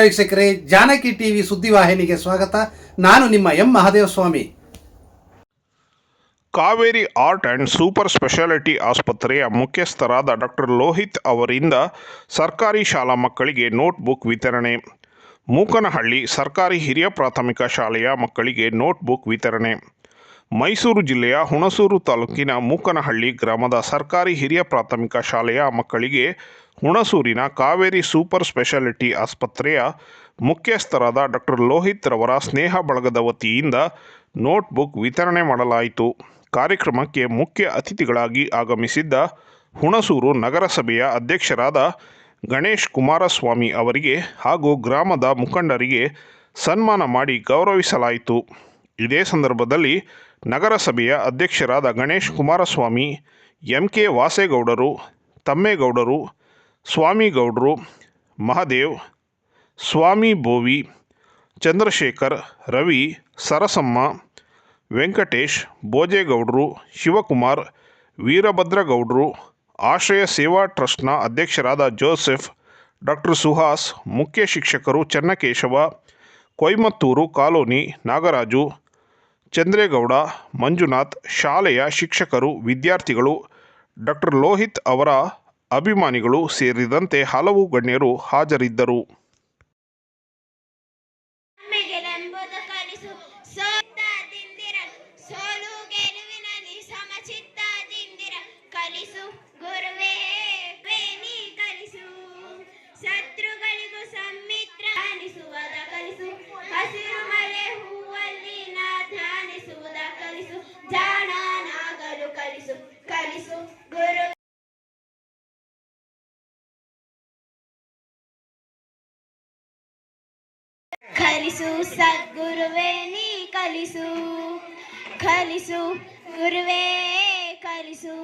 ವೀಕ್ಷಕರೇ, ಜಾನಕಿ ಟಿವಿ ಸುದ್ದಿವಾಹಿನಿಗೆ ಸ್ವಾಗತ. ನಾನು ನಿಮ್ಮ M Mahadevaswamy. Kaveri heart and super speciality ಆಸ್ಪತ್ರೆಯ ಮುಖ್ಯಸ್ಥರಾದ ಡಾಕ್ಟರ್ ಲೋಹಿತ್ ಅವರಿಂದ ಸರ್ಕಾರಿ ಶಾಲಾ ಮಕ್ಕಳಿಗೆ ನೋಟ್ಬುಕ್ ವಿತರಣೆ. ಮೂಕನಹಳ್ಳಿ ಸರ್ಕಾರಿ ಹಿರಿಯ ಪ್ರಾಥಮಿಕ ಶಾಲೆಯ ಮಕ್ಕಳಿಗೆ ನೋಟ್ಬುಕ್ ವಿತರಣೆ. ಮೈಸೂರು ಜಿಲ್ಲೆಯ ಹುಣಸೂರು ತಾಲೂಕಿನ ಮೂಕನಹಳ್ಳಿ ಗ್ರಾಮದ ಸರ್ಕಾರಿ ಹಿರಿಯ ಪ್ರಾಥಮಿಕ ಶಾಲೆಯ ಮಕ್ಕಳಿಗೆ ಹುಣಸೂರಿನ ಕಾವೇರಿ ಸೂಪರ್ ಸ್ಪೆಷಾಲಿಟಿ ಆಸ್ಪತ್ರೆಯ ಮುಖ್ಯಸ್ಥರಾದ ಡಾಕ್ಟರ್ ಲೋಹಿತ್ ರವರ ಸ್ನೇಹ ಬಳಗದ ವತಿಯಿಂದ ನೋಟ್ಬುಕ್ ವಿತರಣೆ ಮಾಡಲಾಯಿತು. ಕಾರ್ಯಕ್ರಮಕ್ಕೆ ಮುಖ್ಯ ಅತಿಥಿಗಳಾಗಿ ಆಗಮಿಸಿದ್ದ ಹುಣಸೂರು ನಗರಸಭೆಯ ಅಧ್ಯಕ್ಷರಾದ ಗಣೇಶ್ ಕುಮಾರಸ್ವಾಮಿ ಅವರಿಗೆ ಹಾಗೂ ಗ್ರಾಮದ ಮುಖಂಡರಿಗೆ ಸನ್ಮಾನ ಮಾಡಿ ಗೌರವಿಸಲಾಯಿತು. ಇದೇ ಸಂದರ್ಭದಲ್ಲಿ ನಗರಸಭೆಯ ಅಧ್ಯಕ್ಷರಾದ ಗಣೇಶ್ ಕುಮಾರಸ್ವಾಮಿ ಎಂ ಕೆ ವಾಸೇಗೌಡರು, ತಮ್ಮೇಗೌಡರು, ಸ್ವಾಮಿಗೌಡರು, ಮಹದೇವ್, ಸ್ವಾಮಿ ಬೋವಿ, ಚಂದ್ರಶೇಖರ್, ರವಿ, ಸರಸಮ್ಮ, ವೆಂಕಟೇಶ್, ಭೋಜೇಗೌಡರು, ಶಿವಕುಮಾರ್, ವೀರಭದ್ರಗೌಡರು, ಆಶ್ರಯ ಸೇವಾ ಟ್ರಸ್ಟ್ನ ಅಧ್ಯಕ್ಷರಾದ ಜೋಸೆಫ್, ಡಾಕ್ಟರ್ ಸುಹಾಸ್, ಮುಖ್ಯ ಶಿಕ್ಷಕರು ಚನ್ನಕೇಶವ, ಕೊಯಮತ್ತೂರು ಕಾಲೋನಿ ನಾಗರಾಜು ಚಂದ್ರೇಗೌಡ ಮಂಜುನಾಥ್ ಶಾಲೆಯ ಶಿಕ್ಷಕರು ವಿದ್ಯಾರ್ಥಿಗಳು ಡಾಕ್ಟರ್ ಲೋಹಿತ್ ಅವರ ಅಭಿಮಾನಿಗಳು ಸೇರಿದಂತೆ ಹಲವು ಗಣ್ಯರು ಹಾಜರಿದ್ದರು. ಕಲಿಸು ಗುರು ಸದ್ಗುರುವೇ, ನೀ ಕಲಿಸು. ಕಲಿಸು ಗುರುವೇ, ಕಲಿಸು.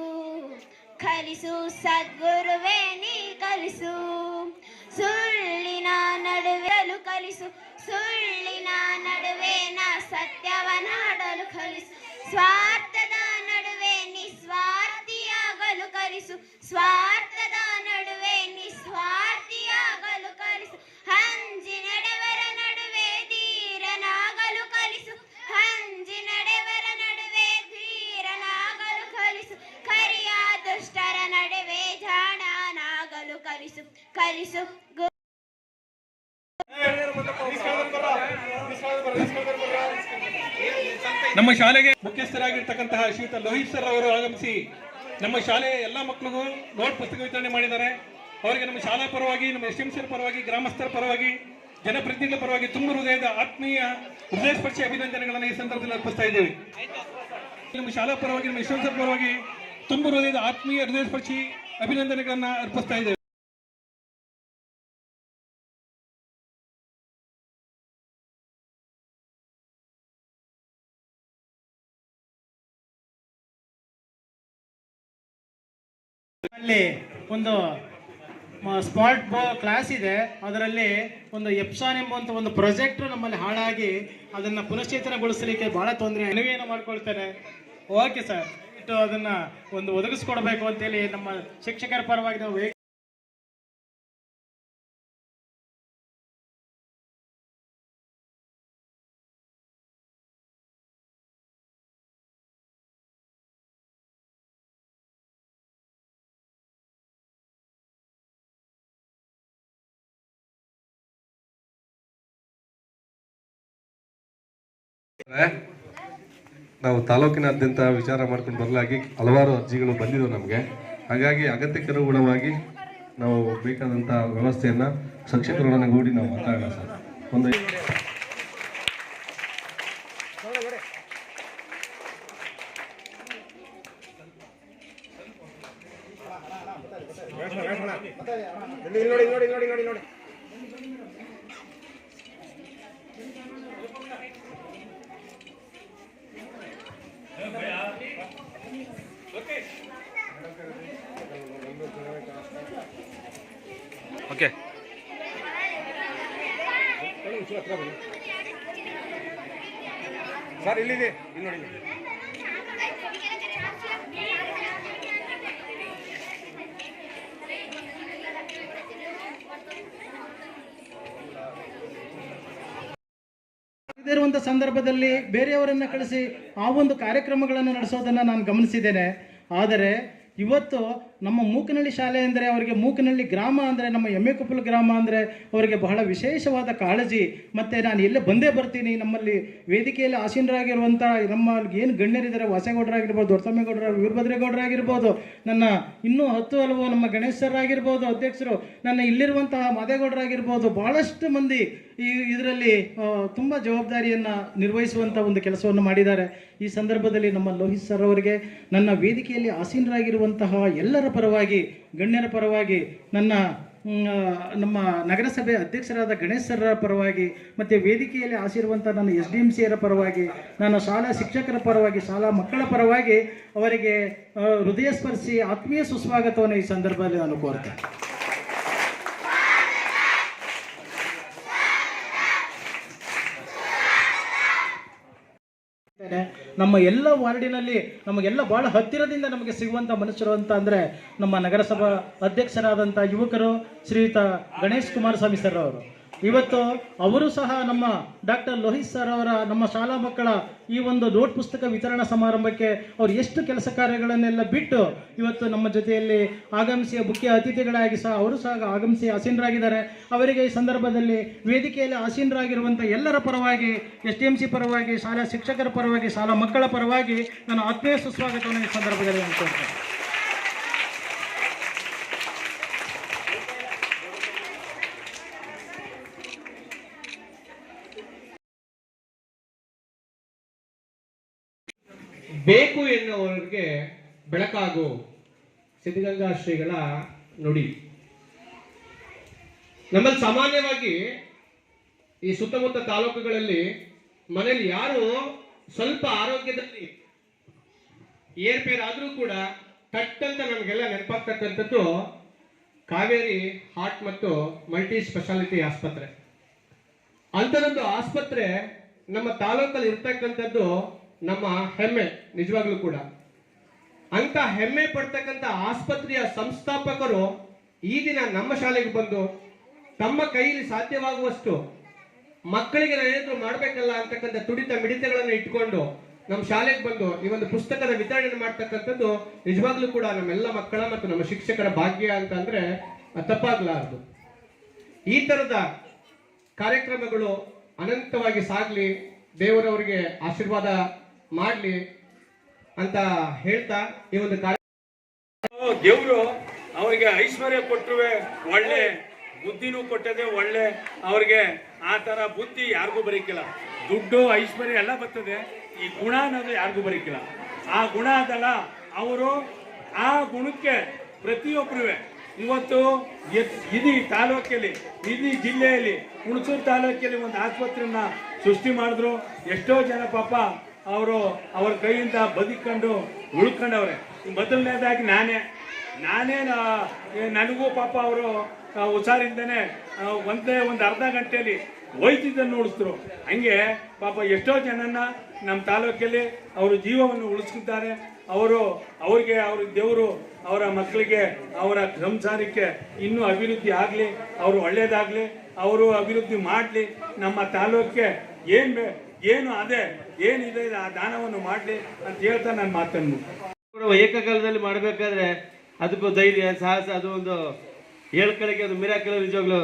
ಕಲಿಸು ಸದ್ಗುರುವೇ, ನೀ ಕಲಿಸು. ಸುಳ್ಳಿನ ನಡುವೆಲು ಕಲಿಸು. ಸುಳ್ಳಿನ ನಡುವೆ ನಾ ಸತ್ಯವನಾಡಲು ಕಲಿಸು. ಸ್ವಾರ್ಥದ ಕಲಿಸು ಸ್ವಾರ್ಥದ ನಡುವೆ ನಿಸ್ವಾರ್ಥಿಯಾಗಲು ಕಲಿಸು. ಹಂಜಿ ನಡೆವರ ನಡುವೆ ಧೀರನಾಗಲು ಕಲಿಸು. ಹಂಜಿ ನಡೆವರ ನಡುವೆ ಧೀರನಾಗಲು ಕಲಿಸು. ಕರಿಯ ದುಷ್ಟರ ನಡುವೆ ಜಾಣನಾಗಲು ಕಲಿಸು. ಕಲಿಸು. ನಮ್ಮ ಶಾಲೆಗೆ ಮುಖ್ಯಸ್ಥರಾಗಿರ್ತಕ್ಕಂತಹ ಶ್ರೀಯುತ ಲೋಹಿತ್ ಸರ್ ಅವರು ಆಗಮಿಸಿ ನಮ್ಮ ಶಾಲೆಯ ಎಲ್ಲ ಮಕ್ಕಳಿಗೂ ನೋಟ್ ಪುಸ್ತಕ ವಿತರಣೆ ಮಾಡಿದ್ದಾರೆ. ಅವರಿಗೆ ನಮ್ಮ ಶಾಲಾ ಪರವಾಗಿ, ನಮ್ಮ ಎಸ್ ಎಂ ಪರವಾಗಿ, ಗ್ರಾಮಸ್ಥರ ಪರವಾಗಿ, ಜನಪ್ರತಿನಿಧಿಗಳ ಪರವಾಗಿ ತುಂಬ ಹೃದಯದ ಆತ್ಮೀಯ ಹೃದಯಸ್ಪರ್ಶಿ ಅಭಿನಂದನೆಗಳನ್ನು ಈ ಸಂದರ್ಭದಲ್ಲಿ ಅರ್ಪಿಸ್ತಾ ಇದ್ದೇವೆ. ನಮ್ಮ ಶಾಲಾ ಪರವಾಗಿ, ನಮ್ಮ ಎಸ್ ಎಂ ಪರವಾಗಿ ತುಂಬ ಹೃದಯದ ಆತ್ಮೀಯ ಹೃದಯಸ್ಪರ್ಶಿ ಅಭಿನಂದನೆಗಳನ್ನು ಅರ್ಪಿಸ್ತಾ ಇದ್ದೇವೆ. ಅಲ್ಲಿ ಒಂದು ಸ್ಮಾರ್ಟ್ ಬೋ ಕ್ಲಾಸ್ ಇದೆ. ಅದರಲ್ಲಿ ಒಂದು ಎಪ್ಸಾನ್ ಎಂಬುವಂಥ ಒಂದು ಪ್ರಾಜೆಕ್ಟ್ ನಮ್ಮಲ್ಲಿ ಹಾಳಾಗಿ ಅದನ್ನು ಪುನಶ್ಚೇತನಗೊಳಿಸಲಿಕ್ಕೆ ಬಹಳ ತೊಂದರೆ ಅನುವೇನ ಮಾಡ್ಕೊಳ್ತಾರೆ ಓಕೆ ಸರ್ ಇಟ್ಟು ಅದನ್ನ ಒಂದು ಒದಗಿಸ್ಕೊಡ್ಬೇಕು ಅಂತೇಳಿ ನಮ್ಮ ಶಿಕ್ಷಕರ ಪರವಾಗಿ ನಾವು ನಾವು ತಾಲೂಕಿನಾದ್ಯಂತ ವಿಚಾರ ಮಾಡ್ಕೊಂಡು ಬರಲಾಗಿ ಹಲವಾರು ಅರ್ಜಿಗಳು ಬಂದಿದ್ದವು ನಮಗೆ. ಹಾಗಾಗಿ ಅಗತ್ಯಕ್ಕೆ ಅನುಗುಣವಾಗಿ ನಾವು ಬೇಕಾದಂಥ ವ್ಯವಸ್ಥೆಯನ್ನು ಶಿಕ್ಷಕರೊಡನೆ ನಾವು ಮಾತಾಡೋಣ ಸರ್. ಒಂದು ಓಕೆ. ಸರ್ ಇಲ್ಲಿದೆ. ಇಲ್ಲಿ ನೋಡಿ. ಇರುವಂಥ ಸಂದರ್ಭದಲ್ಲಿ ಬೇರೆಯವರನ್ನ ಕಳಿಸಿ ಆ ಒಂದು ಕಾರ್ಯಕ್ರಮಗಳನ್ನು ನಡೆಸೋದನ್ನ ನಾನು ಗಮನಿಸಿದ್ದೇನೆ. ಆದರೆ ಇವತ್ತು ನಮ್ಮ ಮೂಕನಹಳ್ಳಿ ಶಾಲೆ ಅಂದರೆ ಅವರಿಗೆ ಮೂಕನಹಳ್ಳಿ ಗ್ರಾಮ ಅಂದರೆ, ನಮ್ಮ ಎಮ್ಮೆ ಕುಪ್ಪಲು ಗ್ರಾಮ ಅಂದರೆ ಅವರಿಗೆ ಬಹಳ ವಿಶೇಷವಾದ ಕಾಳಜಿ. ಮತ್ತು ನಾನು ಎಲ್ಲೇ ಬಂದೇ ಬರ್ತೀನಿ, ನಮ್ಮಲ್ಲಿ ವೇದಿಕೆಯಲ್ಲಿ ಆಸೀನರಾಗಿರುವಂಥ ನಮ್ಮ ಏನು ಗಣ್ಯರಿದ್ದಾರೆ, ವಾಸೇಗೌಡರಾಗಿರ್ಬೋದು, ದೊಡ್ಡತಮ್ಮೇಗೌಡರ, ವೀರಭದ್ರೇಗೌಡರಾಗಿರ್ಬೋದು, ನನ್ನ ಇನ್ನೂ ಹತ್ತು ಹಲವು ನಮ್ಮ ಗಣೇಶ್ ಸರ್ ಆಗಿರ್ಬೋದು ಅಧ್ಯಕ್ಷರು, ನನ್ನ ಇಲ್ಲಿರುವಂತಹ ಮಾದೇಗೌಡರಾಗಿರ್ಬೋದು ಭಾಳಷ್ಟು ಮಂದಿ ಈ ಇದರಲ್ಲಿ ತುಂಬ ಜವಾಬ್ದಾರಿಯನ್ನು ನಿರ್ವಹಿಸುವಂಥ ಒಂದು ಕೆಲಸವನ್ನು ಮಾಡಿದ್ದಾರೆ. ಈ ಸಂದರ್ಭದಲ್ಲಿ ನಮ್ಮ ಲೋಹಿತ್ ಸರ್ ಅವರಿಗೆ, ನನ್ನ ವೇದಿಕೆಯಲ್ಲಿ ಆಸೀನರಾಗಿರುವಂತಹ ಎಲ್ಲರ ಪರವಾಗಿ, ಗಣ್ಯರ ಪರವಾಗಿ ನನ್ನ ನಮ್ಮ ನಗರಸಭೆ ಅಧ್ಯಕ್ಷರಾದ ಗಣೇಶ್ ಸರ್ರ ಪರವಾಗಿ, ಮತ್ತು ವೇದಿಕೆಯಲ್ಲಿ ಆಸಿರುವಂಥ ನನ್ನ ಎಸ್ ಡಿ ಎಂ ಸಿಯರ ಪರವಾಗಿ, ನನ್ನ ಶಾಲಾ ಶಿಕ್ಷಕರ ಪರವಾಗಿ, ಶಾಲಾ ಮಕ್ಕಳ ಪರವಾಗಿ ಅವರಿಗೆ ಹೃದಯ ಸ್ಪರ್ಶಿ ಆತ್ಮೀಯ ಸುಸ್ವಾಗತವನ್ನು ಈ ಸಂದರ್ಭದಲ್ಲಿ ನಾನು ಕೋರ್ತೇನೆ. ನಮ್ಮ ಎಲ್ಲ ವಾರ್ಡಿನಲ್ಲಿ ನಮಗೆಲ್ಲ ಭಾಳ ಹತ್ತಿರದಿಂದ ನಮಗೆ ಸಿಗುವಂಥ ಮನುಷ್ಯರು ಅಂತ ಅಂದರೆ ನಮ್ಮ ನಗರಸಭಾ ಅಧ್ಯಕ್ಷರಾದಂಥ ಯುವಕರು ಶ್ರೀಯುತ ಗಣೇಶ್ ಕುಮಾರಸ್ವಾಮಿ ಸರ್ ಅವರು. ಇವತ್ತು ಅವರು ಸಹ ನಮ್ಮ ಡಾಕ್ಟರ್ ಲೋಹಿತ್ ಸರ್ ಅವರ ನಮ್ಮ ಶಾಲಾ ಮಕ್ಕಳ ಈ ಒಂದು ನೋಟ್ ಪುಸ್ತಕ ವಿತರಣಾ ಸಮಾರಂಭಕ್ಕೆ ಅವರು ಎಷ್ಟು ಕೆಲಸ ಕಾರ್ಯಗಳನ್ನೆಲ್ಲ ಬಿಟ್ಟು ಇವತ್ತು ನಮ್ಮ ಜೊತೆಯಲ್ಲಿ ಆಗಮಿಸಿ ಮುಖ್ಯ ಅತಿಥಿಗಳಾಗಿ ಸಹ ಅವರು ಸಹ ಆಗಮಿಸಿ ಆಸೀನರಾಗಿದ್ದಾರೆ. ಅವರಿಗೆ ಈ ಸಂದರ್ಭದಲ್ಲಿ ವೇದಿಕೆಯಲ್ಲಿ ಆಸೀನರಾಗಿರುವಂಥ ಎಲ್ಲರ ಪರವಾಗಿ, ಎಸ್ ಡಿ ಎಂ ಸಿ ಪರವಾಗಿ, ಶಾಲಾ ಶಿಕ್ಷಕರ ಪರವಾಗಿ, ಶಾಲಾ ಮಕ್ಕಳ ಪರವಾಗಿ ನಾನು ಆತ್ಮೀಯ ಸುಸ್ವಾಗತವನ್ನು ಈ ಸಂದರ್ಭದಲ್ಲಿ ನಾನು ಬೇಕು ಎನ್ನುವರಿಗೆ ಬೆಳಕಾಗು ಸಿದ್ಧಗಂಗಾ ಶ್ರೀಗಳ ನುಡಿ. ನಮ್ಮಲ್ಲಿ ಸಾಮಾನ್ಯವಾಗಿ ಈ ಸುತ್ತಮುತ್ತ ತಾಲೂಕುಗಳಲ್ಲಿ ಮನೆಯಲ್ಲಿ ಯಾರು ಸ್ವಲ್ಪ ಆರೋಗ್ಯದಲ್ಲಿ ಏರ್ಪೇರಾದರೂ ಕೂಡ ತಟ್ಟಂತ ನಮಗೆಲ್ಲ ನೆನಪಾಗ್ತಕ್ಕಂಥದ್ದು ಕಾವೇರಿ ಹಾರ್ಟ್ ಮತ್ತು ಮಲ್ಟಿ ಸ್ಪೆಷಾಲಿಟಿ ಆಸ್ಪತ್ರೆ. ಅಂಥದ್ದೊಂದು ಆಸ್ಪತ್ರೆ ನಮ್ಮ ತಾಲೂಕಲ್ಲಿ ಇರ್ತಕ್ಕಂಥದ್ದು ನಮ್ಮ ಹೆಮ್ಮೆ, ನಿಜವಾಗ್ಲೂ ಕೂಡ. ಅಂತ ಹೆಮ್ಮೆ ಪಡ್ತಕ್ಕಂಥ ಆಸ್ಪತ್ರೆಯ ಸಂಸ್ಥಾಪಕರು ಈ ದಿನ ನಮ್ಮ ಶಾಲೆಗೆ ಬಂದು ತಮ್ಮ ಕೈಯಲ್ಲಿ ಸಾಧ್ಯವಾಗುವಷ್ಟು ಮಕ್ಕಳಿಗೆ ನಾನೇನಾದ್ರೂ ಮಾಡ್ಬೇಕಲ್ಲ ಅಂತಕ್ಕಂಥ ತುಡಿತ ಮಿಡಿತಗಳನ್ನು ಇಟ್ಕೊಂಡು ನಮ್ಮ ಶಾಲೆಗೆ ಬಂದು ಈ ಒಂದು ಪುಸ್ತಕದ ವಿತರಣೆ ಮಾಡ್ತಕ್ಕಂಥದ್ದು ನಿಜವಾಗ್ಲೂ ಕೂಡ ನಮ್ಮೆಲ್ಲ ಮಕ್ಕಳ ಮತ್ತು ನಮ್ಮ ಶಿಕ್ಷಕರ ಭಾಗ್ಯ ಅಂತ ಅಂದ್ರೆ ತಪ್ಪಾಗ್ಲಾರದು. ಈ ತರದ ಕಾರ್ಯಕ್ರಮಗಳು ಅನಂತವಾಗಿ ಸಾಗಲಿ ದೇವರವರಿಗೆ ಆಶೀರ್ವಾದ ಮಾಡಲಿ ಅಂತ ಹೇಳ್ತಾ ಈ ಒಂದು ಕಾರ್ಯ ದೇವರು ಅವರಿಗೆ ಐಶ್ವರ್ಯ ಕೊಟ್ಟರುವೆ ಒಳ್ಳೆ ಬುದ್ಧಿನೂ ಕೊಟ್ಟದೆ ಒಳ್ಳೆ ಅವ್ರಿಗೆ ಆ ಥರ ಬುದ್ಧಿ ಯಾರಿಗೂ ಬರೀಕಿಲ್ಲ. ದುಡ್ಡು, ಐಶ್ವರ್ಯ ಎಲ್ಲ ಬರ್ತದೆ, ಈ ಗುಣ ಅನ್ನೋದು ಯಾರಿಗೂ ಬರೀಕಿಲ್ಲ. ಆ ಗುಣ ಅದಲ್ಲ, ಅವರು ಆ ಗುಣಕ್ಕೆ ಪ್ರತಿಯೊಬ್ಬರು ಇವತ್ತು ಇಡೀ ತಾಲೂಕಲ್ಲಿ, ಇಡೀ ಜಿಲ್ಲೆಯಲ್ಲಿ, ಹುಣಸೂರು ತಾಲೂಕಲ್ಲಿ ಒಂದು ಆಸ್ಪತ್ರೆಯನ್ನು ಸೃಷ್ಟಿ ಮಾಡಿದ್ರು. ಎಷ್ಟೋ ಜನ ಪಾಪ ಅವರು ಅವ್ರ ಕೈಯಿಂದ ಬದುಕೊಂಡು ಉಳ್ಕೊಂಡವ್ರೆ. ಮೊದಲನೇದಾಗಿ ನಾನೇ. ನಾನೇ ನನಗೂ ಪಾಪ ಅವರು ಹುಷಾರಿಂದನೇ ಒಂದೇ ಒಂದು ಅರ್ಧ ಗಂಟೆಯಲ್ಲಿ ವೈದ್ಯದನ್ನು ಉಳಿಸಿದ್ರು. ಹಂಗೆ ಪಾಪ ಎಷ್ಟೋ ಜನನ್ನ ನಮ್ಮ ತಾಲೂಕಲ್ಲಿ ಅವರು ಜೀವವನ್ನು ಉಳಿಸ್ತಿದ್ದಾರೆ. ಅವರು ಅವರಿಗೆ, ಅವ್ರ ದೇವರು ಅವರ ಮಕ್ಕಳಿಗೆ, ಅವರ ಸಂಸಾರಕ್ಕೆ ಇನ್ನೂ ಅಭಿವೃದ್ಧಿ ಆಗಲಿ, ಅವರು ಒಳ್ಳೇದಾಗಲಿ, ಅವರು ಅಭಿವೃದ್ಧಿ ಮಾಡಲಿ. ನಮ್ಮ ತಾಲೂಕಿಗೆ ಏನು ಏನು ಅದೇ ಏನಿದೆ, ಆ ದಾನವನ್ನು ಮಾಡಲಿ ಅಂತ ಹೇಳ್ತಾ ನಾನು ಮಾತನ್ನು ಏಕಕಾಲದಲ್ಲಿ ಮಾಡಬೇಕಾದ್ರೆ ಅದಕ್ಕೂ ಧೈರ್ಯ, ಸಾಹಸ, ಅದು ಒಂದು ಹೇಳ್ಕೊಳ್ಳೋಕೆ ಅದು ಮಿರಾಕಲ್ ನಿಜವಾಗ್ಲು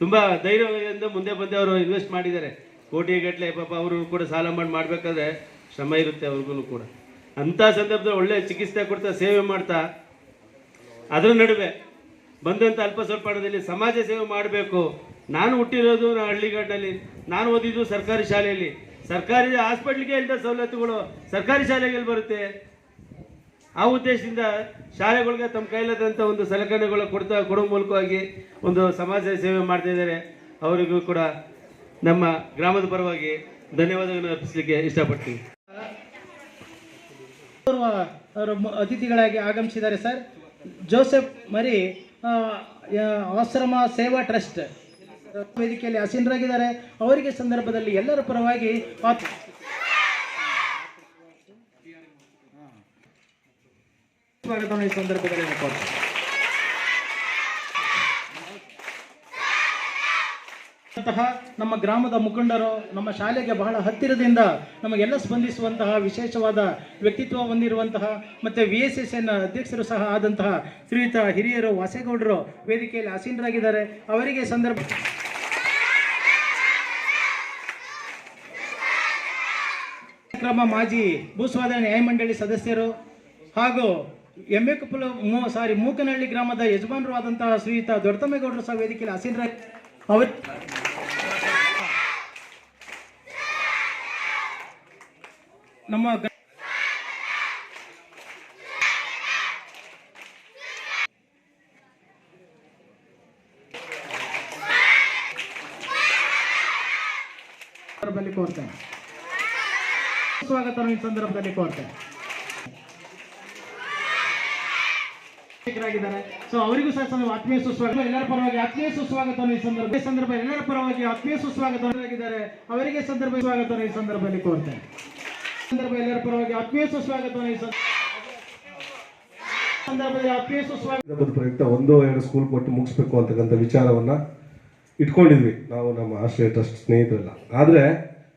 ತುಂಬ ಧೈರ್ಯದಿಂದ ಮುಂದೆ ಬಂದು ಅವರು ಇನ್ವೆಸ್ಟ್ ಮಾಡಿದ್ದಾರೆ. ಕೋಟಿಗಟ್ಟಲೆ ಪಾಪ ಅವರು ಕೂಡ ಸಾಲ ಮಾಡಿ ಮಾಡಬೇಕಾದ್ರೆ ಶ್ರಮ ಇರುತ್ತೆ ಅವ್ರಿಗೂ ಕೂಡ. ಅಂಥ ಸಂದರ್ಭದಲ್ಲಿ ಒಳ್ಳೆ ಚಿಕಿತ್ಸೆ ಕೊಡ್ತಾ, ಸೇವೆ ಮಾಡ್ತಾ, ಅದರ ನಡುವೆ ಬಂದಂಥ ಅಲ್ಪ ಸ್ವಲ್ಪ ಹಣದಲ್ಲಿ ಸಮಾಜ ಸೇವೆ ಮಾಡಬೇಕು. ನಾನು ಹುಟ್ಟಿರೋದು ನಾ ಹಳ್ಳಿಗಾಡಿನಲ್ಲಿ ನಾನು ಓದಿದ್ದು ಸರ್ಕಾರಿ ಶಾಲೆಯಲ್ಲಿ. ಸರ್ಕಾರಿ ಹಾಸ್ಪಿಟ್ಲಿಗೆ ಇಲ್ಲದ ಸವಲತ್ತುಗಳು ಸರ್ಕಾರಿ ಶಾಲೆಗೆಲ್ಲಿ ಬರುತ್ತೆ? ಆ ಉದ್ದೇಶದಿಂದ ಶಾಲೆಗಳಿಗೆ ತಮ್ಮ ಕೈಲಾದಂಥ ಒಂದು ಸಲಕರಣೆಗಳು ಕೊಡ್ತಾ, ಕೊಡೋ ಮೂಲಕವಾಗಿ ಒಂದು ಸಮಾಜ ಸೇವೆ ಮಾಡ್ತಾ ಇದ್ದಾರೆ. ಅವರಿಗೂ ಕೂಡ ನಮ್ಮ ಗ್ರಾಮದ ಪರವಾಗಿ ಧನ್ಯವಾದಗಳನ್ನು ಅರ್ಪಿಸಲಿಕ್ಕೆ ಅವರು ಅತಿಥಿಗಳಾಗಿ ಆಗಮಿಸಿದ್ದಾರೆ ಸರ್. ಜೋಸೆಫ್ ಮರಿ ಆಶ್ರಮ ಸೇವಾ ಟ್ರಸ್ಟ್. ವೇದಿಕೆಯಲ್ಲಿ ಆಸೀನರಾಗಿದ್ದಾರೆ ಅವರಿಗೆ ಸಂದರ್ಭದಲ್ಲಿ ಎಲ್ಲರ ಪರವಾಗಿ ಈ ಸಂದರ್ಭದಲ್ಲಿ ಕೋರ್ತೇನೆ. ನಮ್ಮ ಗ್ರಾಮದ ಮುಖಂಡರು ನಮ್ಮ ಶಾಲೆಗೆ ಬಹಳ ಹತ್ತಿರದಿಂದ ನಮಗೆಲ್ಲ ಸ್ಪಂದಿಸುವಂತಹ ವಿಶೇಷವಾದ ವ್ಯಕ್ತಿತ್ವ ಹೊಂದಿರುವಂತಹ ಮತ್ತು ವಿ ಎಸ್ ಎಸ್ ಎನ್ ಅಧ್ಯಕ್ಷರು ಸಹ ಆದಂತಹ ಶ್ರೀಯುತ ಹಿರಿಯರು ವಾಸೇಗೌಡರು ವೇದಿಕೆಯಲ್ಲಿ ಆಸೀನರಾಗಿದ್ದಾರೆ ಅವರಿಗೆ ಸಂದರ್ಭ ಕ್ರಮ ಮಾಜಿ ಭೂಸ್ವಾಧೀನ ನ್ಯಾಯಮಂಡಳಿ ಸದಸ್ಯರು ಹಾಗೂ ಎಮ್ಮೆ ಕುಪ್ಪಲು ಮೂ, ಸಾರಿ ಮೂಕನಹಳ್ಳಿ ಗ್ರಾಮದ ಯಜಮಾನರು ಆದಂತಹ ಶ್ರೀಯುತ ದೊಡ್ಡತಮ್ಮೇಗೌಡರು ಸಹ ವೇದಿಕೆಯಲ್ಲಿ ಹಸೀನ್ ರಾಯ್ ಅವರು ನಮ್ಮ ಕೋರ್ತೇನೆ ಸ್ವಾಗತ ಈ ಸಂದರ್ಭದಲ್ಲಿ ಕೋರ್ತೇನೆ ಸೊ ಅವರಿಗೂ ಸಹ ಆತ್ಮೀಯ ಸುಸ್ವಾಗತ. ಎಲ್ಲರ ಪರವಾಗಿ ಆತ್ಮೀಯ ಸುಸ್ವಾಗತ ಈ ಸಂದರ್ಭ ಸಂದರ್ಭ ಎಲ್ಲರ ಪರವಾಗಿ ಆತ್ಮೀಯ ಸುಸ್ವಾಗತವಾಗಿದ್ದಾರೆ ಅವರಿಗೆ ಸಂದರ್ಭ ಸ್ವಾಗತ ಈ ಸಂದರ್ಭದಲ್ಲಿ ಕೋರ್ತೇನೆ ಸಂದರ್ಭ ಎಲ್ಲರ ಪರವಾಗಿ ಆತ್ಮೀಯ ಸುಸ್ವಾಗತ ಈ ಸಂದರ್ಭ- ಸಂದರ್ಭದಲ್ಲಿ ಆತ್ಮೀಯ ಪ್ರಯುಕ್ತ ಒಂದು ಎರಡು ಸ್ಕೂಲ್ ಕೊಟ್ಟು ಮುಗಿಸ್ಬೇಕು ಅಂತಕ್ಕಂಥ ವಿಚಾರವನ್ನ ಇಟ್ಕೊಂಡಿದ್ವಿ. ನಾವು ನಮ್ಮ ಆಶ್ರಯ ಟ್ರಸ್ಟ್ ಸ್ನೇಹಿತರೆಲ್ಲ. ಆದರೆ,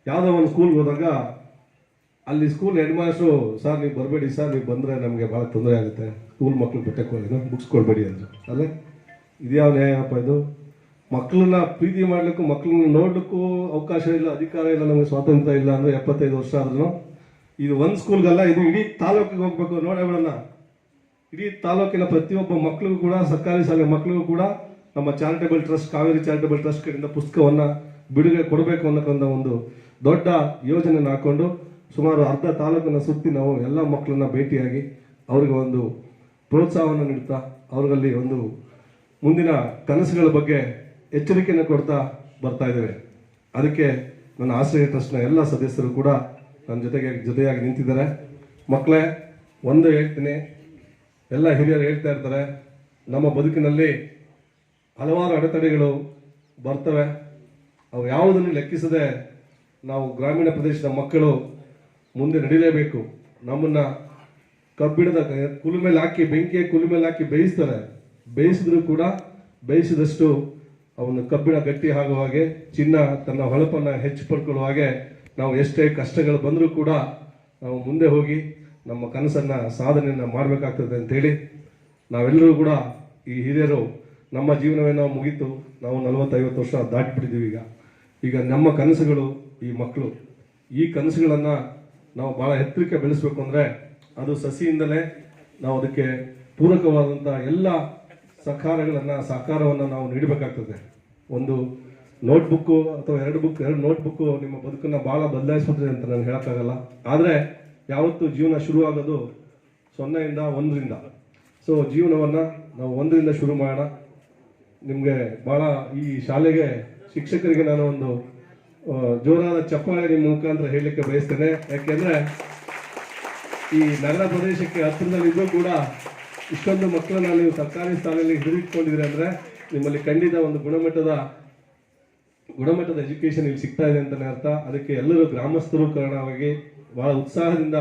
ಯಾವುದೋ ಒಂದು ಸ್ಕೂಲ್ಗೆ ಹೋದಾಗ ಅಲ್ಲಿ ಸ್ಕೂಲ್ ಹೆಡ್ ಮಾಸ್ಟ್ರು ಸರ್, ನೀವು ಬರಬೇಡಿ, ಸರ್, ನೀವು ಬಂದರೆ ನಮಗೆ ಭಾಳ ತೊಂದರೆ ಆಗುತ್ತೆ. ಸ್ಕೂಲ್ ಮಕ್ಕಳು ಬೆಟ್ಟಕ್ಕೆ ಹೋಗಿ ಬುಕ್ಸ್ ಕೊಡಬೇಡಿ ಅಂದರು. ಅಲ್ಲೇ? ಇದ್ಯಾವ ನ್ಯಾಯಪ್ಪ ಇದು? ಮಕ್ಕಳನ್ನ ಪ್ರೀತಿ ಮಾಡಲಿಕ್ಕೂ ಮಕ್ಕಳನ್ನ ನೋಡಲಿಕ್ಕೂ ಅವಕಾಶ ಇಲ್ಲ, ಅಧಿಕಾರ ಇಲ್ಲ, ನಮಗೆ ಸ್ವಾತಂತ್ರ್ಯ ಇಲ್ಲ ಅಂದರೆ ಎಪ್ಪತ್ತೈದು ವರ್ಷ ಆದ್ರೂ. ಇದು ಒಂದು ಸ್ಕೂಲ್ಗಲ್ಲ ಇದು ಇಡೀ ತಾಲೂಕಿಗೆ ಹೋಗ್ಬೇಕು. ನೋಡೇ ಬಿಡೋಣ. ಇಡೀ ತಾಲೂಕಿನ ಪ್ರತಿಯೊಬ್ಬ ಮಕ್ಕಳಿಗೂ ಕೂಡ, ಸರ್ಕಾರಿ ಶಾಲೆ ಮಕ್ಕಳಿಗೂ ಕೂಡ ನಮ್ಮ charitable trust Kaveri charitable trust ಕಡೆಯಿಂದ ಪುಸ್ತಕವನ್ನು ಬಿಡುಗಡೆ ಕೊಡಬೇಕು ಅನ್ನೋಕ್ಕಂಥ ಒಂದು ದೊಡ್ಡ ಯೋಜನೆಯನ್ನು ಹಾಕೊಂಡು ಸುಮಾರು ಅರ್ಧ ತಾಲೂಕನ್ನ ಸುತ್ತಿ ನಾವು ಎಲ್ಲ ಮಕ್ಕಳನ್ನ ಭೇಟಿಯಾಗಿ ಅವ್ರಿಗೆ ಒಂದು ಪ್ರೋತ್ಸಾಹವನ್ನು ನೀಡ್ತಾ ಅವ್ರಲ್ಲಿ ಒಂದು ಮುಂದಿನ ಕನಸುಗಳ ಬಗ್ಗೆ ಎಚ್ಚರಿಕೆಯನ್ನು ಕೊಡ್ತಾ ಬರ್ತಾ ಇದ್ದೇವೆ. ಅದಕ್ಕೆ ನನ್ನ ಆಶ್ರಯ ಟ್ರಸ್ಟ್ನ ಎಲ್ಲ ಸದಸ್ಯರು ಕೂಡ ನನ್ನ ಜೊತೆಗೆ ಜೊತೆಯಾಗಿ ನಿಂತಿದ್ದಾರೆ. ಮಕ್ಕಳೇ, ಒಂದು ಹೇಳ್ತೀನಿ. ಎಲ್ಲ ಹಿರಿಯರು ಹೇಳ್ತಾ ಇರ್ತಾರೆ, ನಮ್ಮ ಬದುಕಿನಲ್ಲಿ ಹಲವಾರು ಅಡೆತಡೆಗಳು ಬರ್ತವೆ. ಅವು ಯಾವುದನ್ನು ಲೆಕ್ಕಿಸದೆ ನಾವು ಗ್ರಾಮೀಣ ಪ್ರದೇಶದ ಮಕ್ಕಳು ಮುಂದೆ ನಡೀಲೇಬೇಕು. ನಮ್ಮನ್ನ ಕಬ್ಬಿಣದ ಕುಲು ಮೇಲೆ ಹಾಕಿ, ಬೆಂಕಿಯ ಕುಲು ಮೇಲೆ ಹಾಕಿ ಬೇಯಿಸ್ತಾರೆ. ಬೇಯಿಸಿದ್ರು ಕೂಡ ಬೇಯಿಸಿದಷ್ಟು ಅವನು ಕಬ್ಬಿಣ ಗಟ್ಟಿ ಆಗುವ ಹಾಗೆ, ಚಿನ್ನ ತನ್ನ ಹೊಳಪನ್ನು ಹೆಚ್ಚು ಪಡ್ಕೊಳ್ಳುವ ಹಾಗೆ ನಾವು ಎಷ್ಟೇ ಕಷ್ಟಗಳು ಬಂದರೂ ಕೂಡ ನಾವು ಮುಂದೆ ಹೋಗಿ ನಮ್ಮ ಕನಸನ್ನ, ಸಾಧನೆಯನ್ನು ಮಾಡಬೇಕಾಗ್ತದೆ ಅಂತೇಳಿ ನಾವೆಲ್ಲರೂ ಕೂಡ ಈ ಹಿರಿಯರು ನಮ್ಮ ಜೀವನವೇ ನಾವು ಮುಗೀತು. ನಾವು ನಲವತ್ತೈವತ್ತು ವರ್ಷ ದಾಟಿಬಿಟ್ಟಿದ್ದೀವಿ ಈಗ. ಈಗ ನಮ್ಮ ಕನಸುಗಳು ಈ ಮಕ್ಕಳು. ಈ ಕನಸುಗಳನ್ನು ನಾವು ಭಾಳ ಎತ್ತರಕ್ಕೆ ಬೆಳೆಸಬೇಕು ಅಂದರೆ ಅದು ಸಸಿಯಿಂದಲೇ ನಾವು ಅದಕ್ಕೆ ಪೂರಕವಾದಂಥ ಎಲ್ಲ ಸಕಾರಗಳನ್ನು ಸಹಕಾರವನ್ನು ನಾವು ನೀಡಬೇಕಾಗ್ತದೆ. ಒಂದು ನೋಟ್ಬುಕ್ಕು ಅಥವಾ ಎರಡು ಬುಕ್ ಎರಡು ನೋಟ್ಬುಕ್ಕು ನಿಮ್ಮ ಬದುಕನ್ನು ಭಾಳ ಬದಲಾಯಿಸುತ್ತದೆ ಅಂತ ನಾನು ಹೇಳೋಕ್ಕಾಗಲ್ಲ. ಆದರೆ ಯಾವತ್ತು ಜೀವನ ಶುರುವಾಗೋದು ಸೊನ್ನೆಯಿಂದ ಒಂದರಿಂದ. ಸೊ ಜೀವನವನ್ನು ನಾವು ಒಂದರಿಂದ ಶುರು ಮಾಡೋಣ. ನಿಮಗೆ ಭಾಳ ಈ ಶಾಲೆಗೆ ಶಿಕ್ಷಕರಿಗೆ ನಾನು ಒಂದು ಜೋರಾದ ಚಪ್ಪಾಳೆ ನಿಮ್ಮ ಮುಖಾಂತರ ಹೇಳಲಿಕ್ಕೆ ಬಯಸ್ತೇನೆ. ಯಾಕೆಂದ್ರೆ ಈ ನಗರ ಪ್ರದೇಶಕ್ಕೆ ಹತ್ತಿರದಲ್ಲಿದ್ದು ಕೂಡ ಇಷ್ಟೊಂದು ಮಕ್ಕಳನ್ನ ನೀವು ಸರ್ಕಾರಿ ಸ್ಥಾನದಲ್ಲಿ ಹಿಡಿದಿಟ್ಕೊಂಡಿದ್ರೆ ಅಂದ್ರೆ ನಿಮ್ಮಲ್ಲಿ ಖಂಡಿತ ಒಂದು ಗುಣಮಟ್ಟದ ಗುಣಮಟ್ಟದ ಎಜುಕೇಶನ್ ಇಲ್ಲಿ ಸಿಗ್ತಾ ಇದೆ ಅಂತಾನೆ ಅರ್ಥ. ಅದಕ್ಕೆ ಎಲ್ಲರೂ ಗ್ರಾಮಸ್ಥರು ಕಾರಣವಾಗಿ ಬಹಳ ಉತ್ಸಾಹದಿಂದ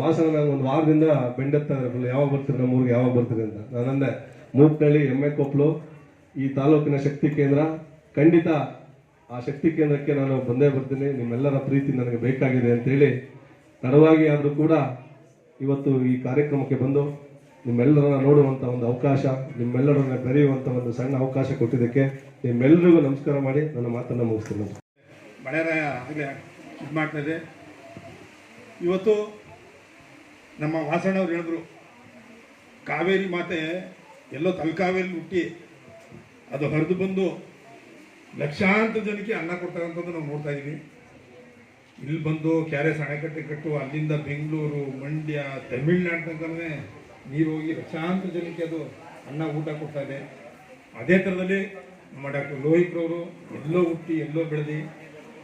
ವಾಸನ ನಾನು ಒಂದು ವಾರದಿಂದ ಬೆಂಡೆತ್ತಾ ಯಾವಾಗ ಬರ್ತೀರಿ ನಮ್ಮ ಊರಿಗೆ, ಯಾವಾಗ ಬರ್ತೀರಿ ಅಂತ. ನಾನಂದೆ ಮೂಕ್ನಳ್ಳಿ ಎಮ್ಮೆ ಕೊಪ್ಪಲು ಈ ತಾಲೂಕಿನ ಶಕ್ತಿ ಕೇಂದ್ರ. ಖಂಡಿತ ಆ ಶಕ್ತಿ ಕೇಂದ್ರಕ್ಕೆ ನಾನು ಬಂದೇ ಬರ್ತೀನಿ. ನಿಮ್ಮೆಲ್ಲರ ಪ್ರೀತಿ ನನಗೆ ಬೇಕಾಗಿದೆ ಅಂತೇಳಿ ತಡವಾಗಿ ಆದರೂ ಕೂಡ ಇವತ್ತು ಈ ಕಾರ್ಯಕ್ರಮಕ್ಕೆ ಬಂದು ನಿಮ್ಮೆಲ್ಲರನ್ನ ನೋಡುವಂಥ ಒಂದು ಅವಕಾಶ, ನಿಮ್ಮೆಲ್ಲರನ್ನ ಬೆರೆಯುವಂಥ ಒಂದು ಸಣ್ಣ ಅವಕಾಶ ಕೊಟ್ಟಿದ್ದಕ್ಕೆ ನಿಮ್ಮೆಲ್ಲರಿಗೂ ನಮಸ್ಕಾರ ಮಾಡಿ ನನ್ನ ಮಾತನ್ನು ಮುಗಿಸ್ತೀನಿ. ಮಳೆರಾಯ ಆಗಲೇ ಇದು ಮಾಡ್ತಾ ಇದೆ. ಇವತ್ತು ನಮ್ಮ ವಾಸಣ್ಣವ್ರು ಹೇಳಿದ್ರು, ಕಾವೇರಿ ಮಾತೆ ಎಲ್ಲೋ ತಲಕಾವೇರಿ ಹುಟ್ಟಿ ಅದು ಹರಿದು ಬಂದು ಲಕ್ಷಾಂತರ ಜನಕ್ಕೆ ಅನ್ನ ಕೊಡ್ತಕ್ಕಂಥದ್ದು ನಾವು ನೋಡ್ತಾ ಇದ್ದೀವಿ. ಇಲ್ಲಿ ಬಂದು ಕೆ ಆರ್ ಎಸ್ ಅಣೆಕಟ್ಟೆ ಕಟ್ಟು, ಅಲ್ಲಿಂದ ಬೆಂಗಳೂರು, ಮಂಡ್ಯ, ತಮಿಳ್ನಾಡು ತನಕನೇ ನೀರು ಹೋಗಿ ಲಕ್ಷಾಂತರ ಜನಕ್ಕೆ ಅದು ಅನ್ನ ಊಟ ಕೊಡ್ತಾ ಇದೆ. ಅದೇ ಥರದಲ್ಲಿ ನಮ್ಮ ಡಾಕ್ಟರ್ ಲೋಹಿತ್ರವರು ಎಲ್ಲೋ ಹುಟ್ಟಿ, ಎಲ್ಲೋ ಬೆಳೆದು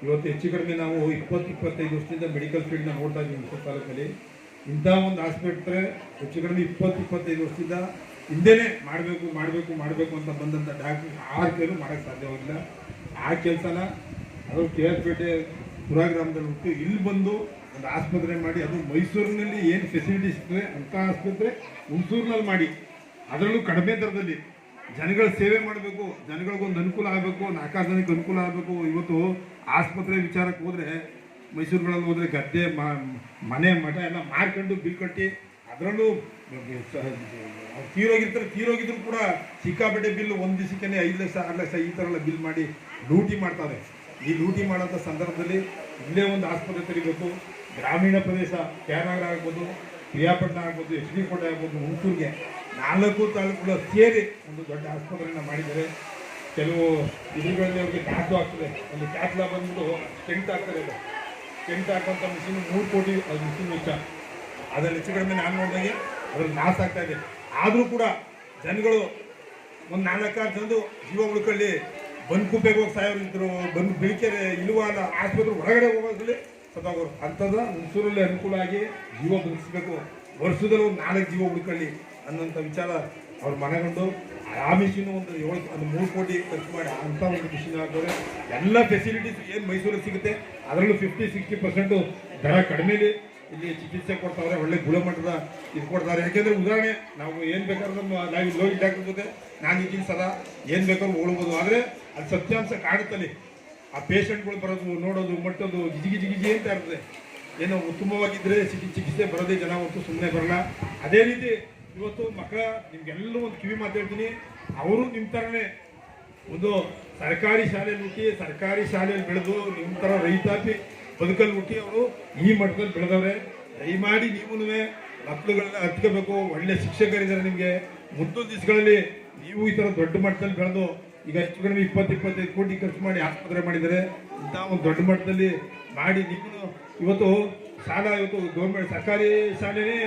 ಇವತ್ತು ಹೆಚ್ಚು ಕಡಿಮೆ ನಾವು ಇಪ್ಪತ್ತು, ಇಪ್ಪತ್ತೈದು ವರ್ಷದಿಂದ ಮೆಡಿಕಲ್ ಫೀಲ್ಡ್ನ ನೋಡ್ತಾ ಇದ್ದೀವಿ ತಾಲೂಕಲ್ಲಿ ಇಂಥ ಒಂದು ಆಸ್ಪತ್ರೆ ಹೆಚ್ಚು ಕಡಿಮೆ ಇಪ್ಪತ್ತು, ಇಪ್ಪತ್ತೈದು ವರ್ಷದಿಂದ ಹಿಂದೆನೇ ಮಾಡಬೇಕು ಮಾಡಬೇಕು ಮಾಡಬೇಕು ಅಂತ ಬಂದಂಥ ಡಾಕ್ಟ್ರ್ ಆ ಕೈಲೂ ಮಾಡೋಕ್ಕೆ ಸಾಧ್ಯವಾಗಿಲ್ಲ ಆ ಕೆಲಸನ ಅದು ಕೆ ಆರ್ ಪೇಟೆ ಪುರಾಗ್ರಾಮದಲ್ಲಿ ಹುಟ್ಟು ಇಲ್ಲಿ ಬಂದು ಒಂದು ಆಸ್ಪತ್ರೆ ಮಾಡಿ, ಅದು ಮೈಸೂರಿನಲ್ಲಿ ಏನು ಫೆಸಿಲಿಟೀಸ್ ಇರ್ತದೆ ಅಂಥ ಆಸ್ಪತ್ರೆ ಹುಣಸೂರಿನಲ್ಲಿ ಮಾಡಿ. ಅದರಲ್ಲೂ ಕಡಿಮೆ ದರದಲ್ಲಿ. ಜನಗಳ ಸೇವೆ ಮಾಡಬೇಕು, ಜನಗಳಿಗೊಂದು ಅನುಕೂಲ ಆಗಬೇಕು, ನಾಲ್ಕಾರು ಜನಕ್ಕೆ ಅನುಕೂಲ ಆಗಬೇಕು. ಇವತ್ತು ಆಸ್ಪತ್ರೆ ವಿಚಾರಕ್ಕೆ ಹೋದರೆ, ಮೈಸೂರುಗಳಲ್ಲಿ ಹೋದರೆ ಗದ್ದೆ ಮನೆ ಮಠ ಎಲ್ಲ ಮಾರ್ಕೊಂಡು ಬಿಲ್ ಕಟ್ಟಿ, ಅದರಲ್ಲೂ ತೀರೋಗಿರ್ತಾರೆ ತೀರೋಗಿದ್ರು ಕೂಡ ಸಿಕ್ಕಾಪಟ್ಟೆ ಬಿಲ್ ಒಂದು ದಿವಸಕ್ಕೆ ಐದು ಲಕ್ಷ, ಆರು ಲಕ್ಷ ಈ ಥರ ಎಲ್ಲ ಬಿಲ್ ಮಾಡಿ ಲೂಟಿ ಮಾಡ್ತಾರೆ. ಈ ಲೂಟಿ ಮಾಡೋಂಥ ಸಂದರ್ಭದಲ್ಲಿ ಇಲ್ಲೇ ಒಂದು ಆಸ್ಪತ್ರೆ ತೆರಿಬೇಕು ಗ್ರಾಮೀಣ ಪ್ರದೇಶ ಕ್ಯಾನಗರ ಆಗ್ಬೋದು, ಪ್ರಿಯಾಪಟ್ಟಣ ಆಗ್ಬೋದು, ಎಚ್ ಡಿ ಕೋಟೆ ಆಗ್ಬೋದು, ಹುಣಸೂರಿಗೆ ನಾಲ್ಕು ತಾಲೂಕುಗಳ ಸೇರಿ ಒಂದು ದೊಡ್ಡ ಆಸ್ಪತ್ರೆಯನ್ನು ಮಾಡಿದ್ದಾರೆ. ಕೆಲವು ಇದ್ರುಗಳಲ್ಲಿ ಅವ್ರಿಗೆ ಕ್ಯಾಟ್ಲು ಆಗ್ತದೆ. ಒಂದು ಕ್ಯಾಟ್ಲ ಬಂದ್ಬಿಟ್ಟು ಟೆಂಟ್ ಆಗ್ತದೆ ಅದು. ಟೆಂಟ್ ಹಾಕುವಂಥ ಮಿಷಿನ್ ಮೂರು ಕೋಟಿ, ಅದು ಮಿಷಿನ್ ವೆಚ್ಚ. ಅದರಲ್ಲಿ ಹೆಚ್ಚು ಕಡಿಮೆ ನಾನು ನೋಡಿದಾಗೆ ಅದ್ರಲ್ಲಿ ನಾಶ ಆಗ್ತಾ ಇದೆ. ಆದರೂ ಕೂಡ ಜನಗಳು ಒಂದು ನಾಲ್ಕಾರು ಜನದು ಜೀವ ಉಳ್ಕೊಳ್ಳಿ. ಬಂದು ಕುಪ್ಪೆಗೆ ಹೋಗಿ ಸಾಯೋರಿದ್ರು ಬಂದು ಬೆಳಿಕೆರೆ ಇಳುವಾಲ ಆಸ್ಪತ್ರೆ ಹೊರಗಡೆ ಹೋಗೋದ್ರಲ್ಲಿ ಸತ್ತೋಗೋರು. ಅಂಥದ್ದು ಹುಣಸೂರಲ್ಲಿ ಅನುಕೂಲ ಆಗಿ ಜೀವ ಬದುಕಿಸ್ಬೇಕು ವರ್ಷದಲ್ಲಿ ಒಂದು ನಾಲ್ಕು ಜೀವ ಉಳ್ಕೊಳ್ಳಿ ಅನ್ನೋಂಥ ವಿಚಾರ ಅವ್ರು ಮನೆಗೊಂಡು, ಆ ಮಿಷಿನ್ ಒಂದು ಏಳು ಒಂದು ಮೂರು ಕೋಟಿ ಖರ್ಚು ಮಾಡಿ ಅಂಥ ಒಂದು ಮಿಷಿನ್ ಹಾಕಿದ್ರೆ ಎಲ್ಲ ಫೆಸಿಲಿಟೀಸ್ ಏನು ಮೈಸೂರಲ್ಲಿ ಸಿಗುತ್ತೆ, ಅದರಲ್ಲೂ ಫಿಫ್ಟಿ ಸಿಕ್ಸ್ಟಿ ಪರ್ಸೆಂಟು ದರ ಕಡಿಮೆಲಿ ಇಲ್ಲಿ ಚಿಕಿತ್ಸೆ ಕೊಡ್ತಾವ್ರೆ, ಒಳ್ಳೆ ಗುಣಮಟ್ಟದ ಇದು ಕೊಡ್ತಾರೆ. ಯಾಕೆಂದ್ರೆ ಉದಾಹರಣೆ, ನಾವು ಏನು ಬೇಕಾದ್ರೂ ನಾವು ಇಲ್ಲಿ ಹೋಗಿ ಡಾಕ್ಟರ್ ನಾನು ಇದ್ದೀನಿ ಸದಾ, ಏನು ಬೇಕಾದ್ರೂ ಹೋಗ್ಬೋದು ಆದರೆ ಅದು ಸತ್ಯಾಂಶ ಕಾಣುತ್ತಲ್ಲಿ ಆ ಪೇಷಂಟ್ಗಳು ಬರೋದು, ನೋಡೋದು, ಮಟ್ಟೋದು ಗಿಜಿ ಗಿಜಿ ಗಿಜಿ ಅಂತ ಇರ್ತದೆ. ಏನೋ ಉತ್ತಮವಾಗಿದ್ದರೆ ಚಿಕಿ, ಚಿಕಿತ್ಸೆ ಬರೋದೇ ಜನ ಹೊತ್ತು ಸುಮ್ಮನೆ ಬರಲ್ಲ. ಅದೇ ರೀತಿ ಇವತ್ತು ಮಕ್ಕಳ ನಿಮ್ಗೆಲ್ಲ ಒಂದು ಕಿವಿ ಮಾತಾಡ್ತೀನಿ ಅವರು ನಿಮ್ಮ ಥರನೇ ಒಂದು ಸರ್ಕಾರಿ ಶಾಲೆಯಲ್ಲಿ ಹುಟ್ಟಿ, ಸರ್ಕಾರಿ ಶಾಲೆಯಲ್ಲಿ ಬೆಳೆದು ನಿಮ್ಮ ಥರ ರೈತಾಪಿ ಬದುಕಲ್ಲಿ ಹುಟ್ಟಿ ಅವರು ಈ ಮಟ್ಟದಲ್ಲಿ ಬೆಳೆದವ್ರೆ. ದಯಮಾಡಿ ನೀವು ಮಕ್ಕಳುಗಳನ್ನ ಹತ್ಕೋಬೇಕು ಒಳ್ಳೆ ಶಿಕ್ಷಕರಿದ್ದಾರೆ ನಿಮಗೆ. ಮುಂದೊಂದು ದಿವಸಗಳಲ್ಲಿ ನೀವು ಈ ಥರ ದೊಡ್ಡ ಮಟ್ಟದಲ್ಲಿ ಬೆಳೆದು ಈಗ ಹೆಚ್ಚು ಕಡಿಮೆ ಇಪ್ಪತ್ತು, ಇಪ್ಪತ್ತೈದು ಕೋಟಿ ಖರ್ಚು ಮಾಡಿ ಆಸ್ಪತ್ರೆ ಮಾಡಿದ್ದಾರೆ ಇಂಥ ಒಂದು ದೊಡ್ಡ ಮಟ್ಟದಲ್ಲಿ ಮಾಡಿ ನೀವು ಇವತ್ತು ಶಾಲಾ ಇವತ್ತು ಗೌರ್ಮೆಂಟ್ ಸರ್ಕಾರಿ ಶಾಲೆನೇ